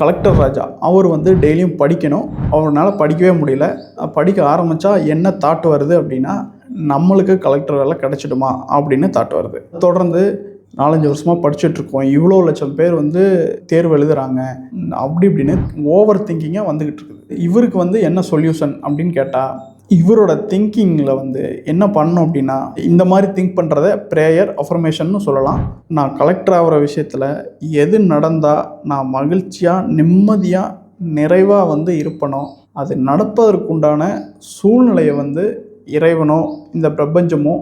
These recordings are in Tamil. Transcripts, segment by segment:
கலெக்டர் ராஜா அவர் வந்து டெய்லியும் படிக்கணும். அவரால் படிக்கவே முடியல. படிக்க ஆரம்பித்தா என்ன தாட் வருது அப்படின்னா நம்மளுக்கு கலெக்டர் வேலை கிடச்சிடுமா அப்படின்னு தாட் வருது. தொடர்ந்து நாலஞ்சு வருஷமாக படிச்சுட்ருக்கோம் இவ்வளோ லட்சம் பேர் வந்து தேர்வு எழுதுகிறாங்க அப்படி இப்படின்னு ஓவர் திங்கிங்காக வந்துக்கிட்டு இருக்குது. இவருக்கு வந்து என்ன சொல்யூஷன் அப்படின்னு கேட்டால் இவரோட திங்கிங்கில் வந்து என்ன பண்ணணும் அப்படின்னா இந்த மாதிரி திங்க் பண்ணுறத ப்ரேயர் அஃபர்மேஷன்னு சொல்லலாம். நான் கலெக்டர் ஆகிற விஷயத்தில் எது நடந்தால் நான் மகிழ்ச்சியாக நிம்மதியாக நிறைவாக வந்து இருப்பனோ அது நடப்பதற்குண்டான சூழ்நிலையை வந்து இறைவனோ இந்த பிரபஞ்சமோ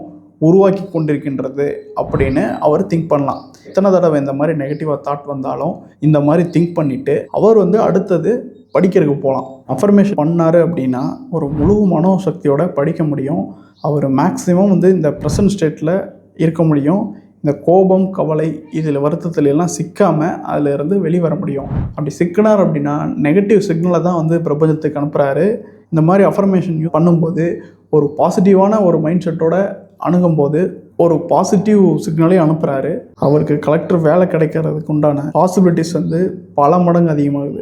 உருவாக்கி கொண்டிருக்கின்றது அப்படின்னு அவர் திங்க் பண்ணலாம். எத்தனை தடவை இந்த மாதிரி நெகட்டிவாக தாட் வந்தாலும் இந்த மாதிரி திங்க் பண்ணிவிட்டு அவர் வந்து அடுத்தது படிக்கிறதுக்கு போகலாம். அஃபர்மேஷன் பண்ணார் அப்படின்னா ஒரு முழு மனோசக்தியோட படிக்க முடியும். அவர் மேக்ஸிமம் வந்து இந்த ப்ரெசன்ட் ஸ்டேட்டில் இருக்க முடியும். இந்த கோபம் கவலை இதில் வருத்தத்துல எல்லாம் சிக்காமல் அதில் இருந்து வெளிவர முடியும். அப்படி சிக்கினார் அப்படின்னா நெகட்டிவ் சிக்னலை தான் வந்து பிரபஞ்சத்துக்கு அனுப்புகிறாரு இந்த மாதிரி அஃபர்மேஷன் யூஸ் பண்ணும்போது ஒரு பாசிட்டிவான ஒரு மைண்ட் செட்டோட அணுகும்போது ஒரு பாசிட்டிவ் சிக்னலையும் அனுப்புகிறாரு அவருக்கு கலெக்டர் வேலை கிடைக்கிறதுக்கு உண்டான பாசிபிலிட்டிஸ் வந்து பல மடங்கு அதிகமாகுது.